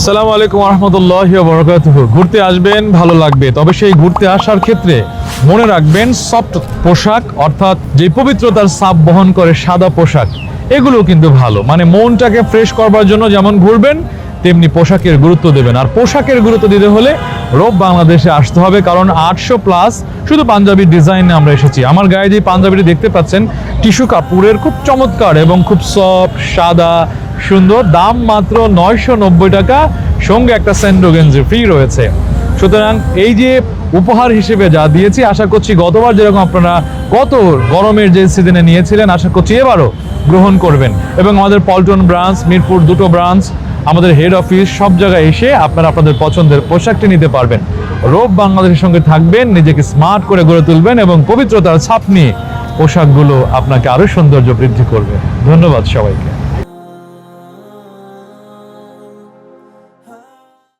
আসসালামু আলাইকুম রহমতুল্লাহ বরকাত ঘুরতে আসবেন, ভালো লাগবে। তবে সেই ঘুরতে আসার ক্ষেত্রে মনে রাখবেন সফট পোশাক, অর্থাৎ যে পবিত্রতার সাপ বহন করে সাদা পোশাক এগুলো কিন্তু ভালো। মানে মনটাকে ফ্রেশ করবার জন্য যেমন ঘুরবেন, তেমনি পোশাকের গুরুত্ব দেবেন। আর পোশাকের গুরুত্ব দিতে হলে রোব বাংলাদেশে আসতে হবে, কারণ আটশো প্লাস শুধু পাঞ্জাবির ডিজাইনে আমরা এসেছি। আমার গায়ে যে পাঞ্জাবিটি দেখতে পাচ্ছেন, টিস্যু কাপড়ের খুব চমৎকার এবং খুব সফট সাদা সুন্দর, দাম মাত্র নয়শো নব্বই টাকা। সঙ্গে একটা স্যান্ডো গেঞ্জি ফ্রি রয়েছে। সুতরাং এই যে উপহার হিসেবে যা দিয়েছি, আশা করছি গতবার যেরকম আপনারা কত গরমের যে সিজনে নিয়েছিলেন, আশা করছি এবারও গ্রহণ করবেন। এবং আমাদের পল্টন ব্রাঞ্চ, মিরপুর দুটো ব্রাঞ্চ, আমাদের হেড অফিস সব জায়গায় এসে আপনারা আপনাদের পছন্দের পোশাকটি নিতে পারবেন। রোব বাংলাদেশের সঙ্গে থাকবেন, নিজেকে স্মার্ট করে গড়ে তুলবেন এবং পবিত্রতার ছাপ নিয়ে পোশাকগুলো আপনাকে আরও সৌন্দর্য বৃদ্ধি করবে। ধন্যবাদ সবাইকে।